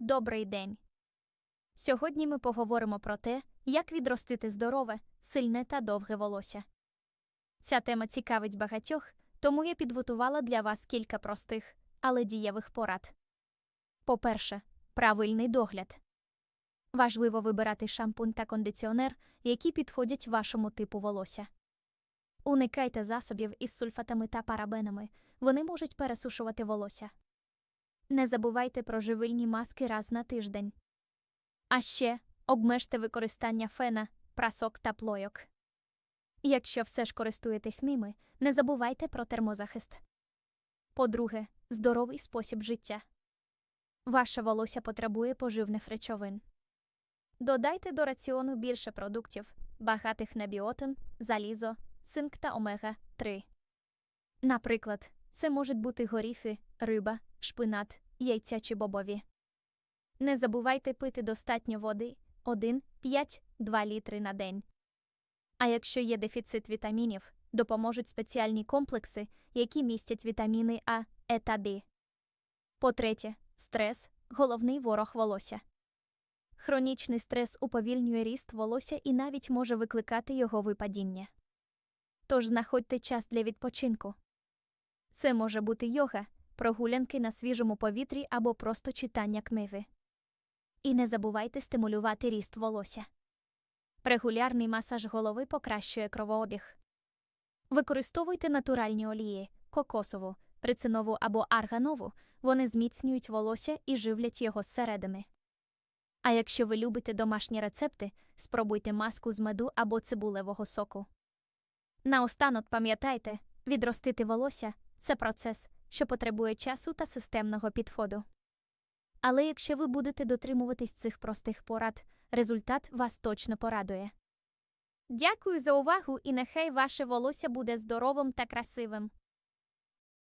Добрий день. Сьогодні ми поговоримо про те, як відростити здорове, сильне та довге волосся. Ця тема цікавить багатьох, тому я підготувала для вас кілька простих, але дієвих порад. По-перше, правильний догляд. Важливо вибирати шампунь та кондиціонер, які підходять вашому типу волосся. Уникайте засобів із сульфатами та парабенами, вони можуть пересушувати волосся. Не забувайте про живильні маски раз на тиждень. А ще обмежте використання фена, прасок та плойок. Якщо все ж користуєтесь ними, не забувайте про термозахист. По-друге, здоровий спосіб життя. Ваше волосся потребує поживних речовин. Додайте до раціону більше продуктів, багатих на біотин, залізо, цинк та омега 3. Наприклад, це можуть бути горіхи, риба, шпинат, яйця чи бобові. Не забувайте пити достатньо води 1-5-2 літри на день. А якщо є дефіцит вітамінів, допоможуть спеціальні комплекси, які містять вітаміни А, Е та Д. По-третє, стрес головний ворог волосся. Хронічний стрес уповільнює ріст волосся і навіть може викликати його випадіння. Тож знаходьте час для відпочинку. Це може бути йога, прогулянки на свіжому повітрі або просто читання книги. І не забувайте стимулювати ріст волосся. Регулярний масаж голови покращує кровообіг. Використовуйте натуральні олії, кокосову, прицинову або арганову, вони зміцнюють волосся і живлять його зсередини. А якщо ви любите домашні рецепти, спробуйте маску з меду або цибулевого соку. Наостанок пам'ятайте, відростити волосся це процес, що потребує часу та системного підходу. Але якщо ви будете дотримуватись цих простих порад, результат вас точно порадує. Дякую за увагу і нехай ваше волосся буде здоровим та красивим.